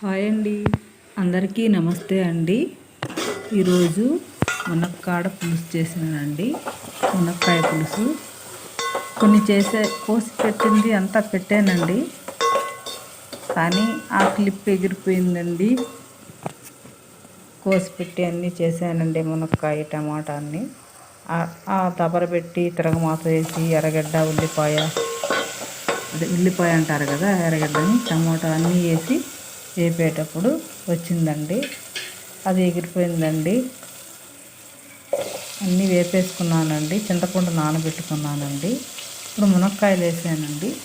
Hi అండి. అందరికీ నమస్తే అండి. ఈరోజు మునక్కాడ పులుసు చేసినానండి. మునక్కాయ పులుసు. కొన్ని చేసే కోసి పెట్టింది అంతా పెట్టానండి. కానీ ఆ క్లిప్ ఎగిరిపోయిందండి. కోసి పెట్టి అన్నీ చేశానండి మునక్కాయ టమాటా అన్ని. ఆ దబర పెట్టి తిరగమాత వేసి ఎర్రగడ్డ ఉల్లిపాయ. అదే ఉల్లిపాయ అంటారు కదా ఎర్రగడ్డని టమాటా అన్నీ వేసి వేపేటప్పుడు వచ్చిందండి. అది ఎగిరిపోయిందండి. అన్నీ వేపేసుకున్నానండి. చింతపండు నానబెట్టుకున్నానండి. ఇప్పుడు మునక్కాయలు వేసానండి.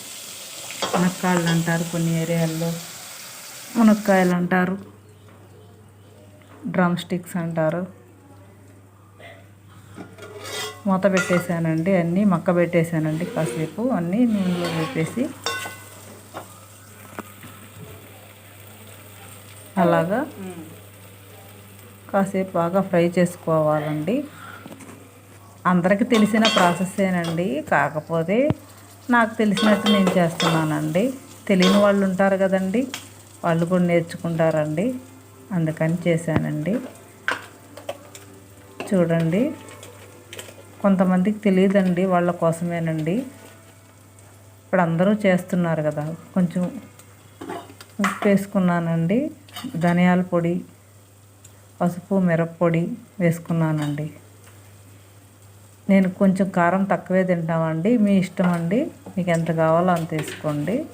మునక్కాయలు అంటారు కొన్ని ఏరియాల్లో. మునక్కాయలు అంటారు. డ్రమ్ స్టిక్స్ అంటారు. మూత పెట్టేశానండి. అన్నీ మక్క పెట్టేశానండి కాసేపు. అన్నీ నూనెలో వేపేసి అలాగా? కాసేపు బాగా ఫ్రై చేసుకోవాలండి. అందరికీ తెలిసిన ప్రాసెస్సేనండి కాకపోతే నాకు తెలిసినట్టు నేను చేస్తున్నానండి. తెలియని వాళ్ళు ఉంటారు కదండి. వాళ్ళు కూడా నేర్చుకుంటారండి. అందుకని చేశానండి. చూడండి. కొంతమందికి తెలియదండి వాళ్ళ కోసమేనండి. ఇప్పుడు అందరూ చేస్తున్నారు కదా. కొంచెం ఉప్పు వేసుకున్నానండి. ధనియాల పొడి పసుపు మిరప్పొడి వేసుకున్నానండి. నేను కొంచెం కారం తక్కువే తింటామండి. మీ ఇష్టం అండి? మీకు ఎంత కావాలో అంత వేసుకోండి.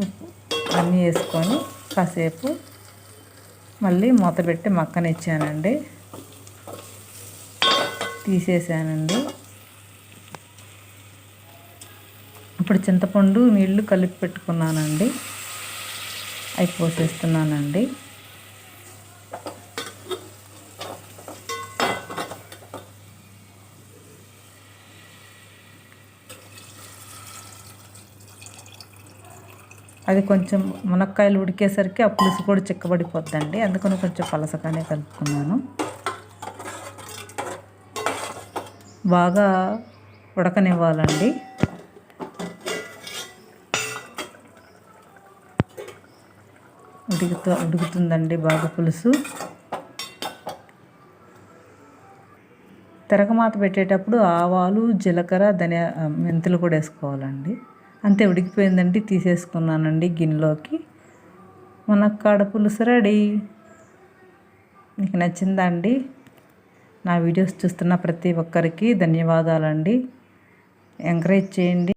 ఉప్పు అన్నీ వేసుకొని కాసేపు మళ్ళీ మూత పెట్టి మక్కనిచ్చానండి. తీసేసానండి. ఇప్పుడు చింతపండు నీళ్ళు కలిపి పెట్టుకున్నానండి. అవి పోసేస్తున్నానండి. అది కొంచెం మునక్కాయలు ఉడికేసరికి ఆ పులుసు కూడా చిక్కబడిపోద్దండి. అందుకని కొంచెం పలసగానే కలుపుకున్నాను. బాగా ఉడకనివ్వాలండి. ఉడుకుతూ ఉడుకుతుందండి బాగా పులుసు. తిరగమాత పెట్టేటప్పుడు ఆవాలు జీలకర్ర ధనియా మెంతులు కూడా వేసుకోవాలండి. అంతే ఉడికిపోయిందండి తీసేసుకున్నానండి గిన్నెలోకి. మన కాడ పులుసు రెడీ. మీకు నచ్చిందా అండి? నా వీడియోస్ చూస్తున్న ప్రతి ఒక్కరికి ధన్యవాదాలండి. ఎంకరేజ్ చేయండి.